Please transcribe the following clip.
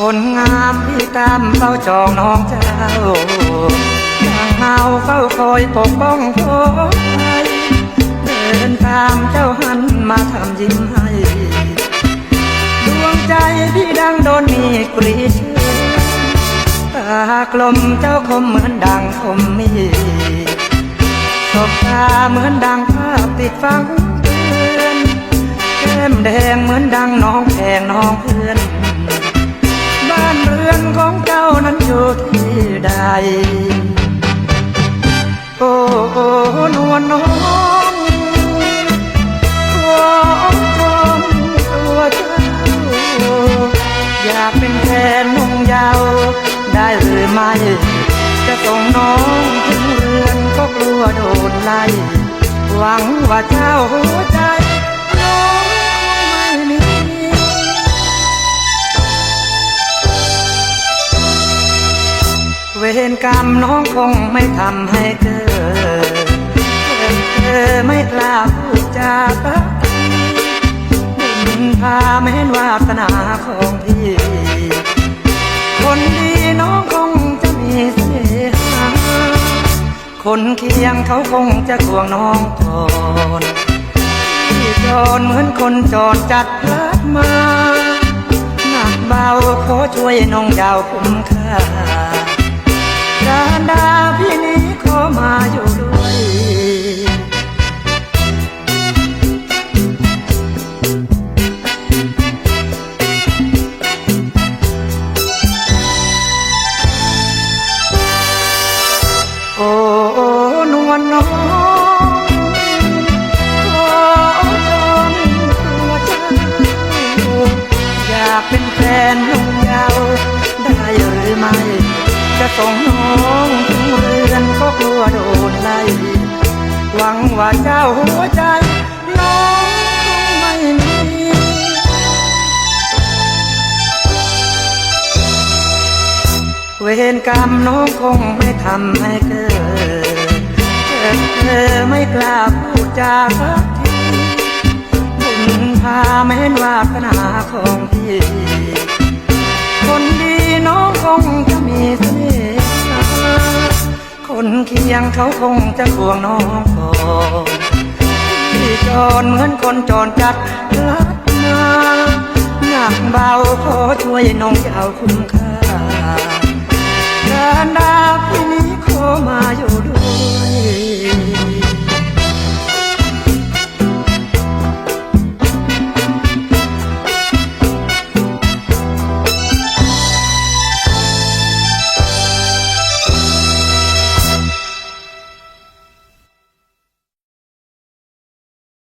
คนงามพี่ตามเฝ้าจองน้องเจ้าอย่างเฮาเฝ้าคอยปกป้องคอยเดินตามเจ้าหันมาทำยิ้มให้ดวงใจพี่ดังโดนมีกรีดเชือกตากลมเจ้าคมเหมือนดังคมมีดสบตาเหมือนดังภาพติดฟังเตือนแก้มแดงเหมือนดังน้องแพงน้องเพื่อน โอ้โอ้นวลน้องขอชมตัวเจ้า อยากเป็นแฟนนุ่งยาว ได้หรือไม่ จะส่งน้อง เวรกรรมน้องคงไม่ทำให้เกิดเธอไม่กล้าพูดจาปักบุญพาแม้นวาสนาของพี่ คนดีน้องคงจะมีเสน่หาคนเคียงเขาคงจะควงน้องก่อนที่จรเหมือนคนจอดจัดพลัดมาหนักเบาขอช่วยน้องยาวคุ้มค่า นน้องขอชมตัวเจ้าอยากเป็นแฟนลงยาวได้หรือไม่ จะส่งน้องถึงเรือนก็กลัวโดนไล่หวังว่าเจ้าหัวใจน้องคงไม่มีเวรกรรมน้องคงไม่ทำให้เกิด เธอไม่กล้าพูดจาสักทีบุญพาแม่นวาสนาของพี่ คนดีน้องคงจะมีเสน่ห์คนเคียงเขาคงจะห่วงน้องก่อนพี่จรเหมือนคนจอนจัดลัดมาหนักเบาขอช่วยน้องจะเอาคุ้มค่าการดาพี่นี้ขอมาอยู่ด้วย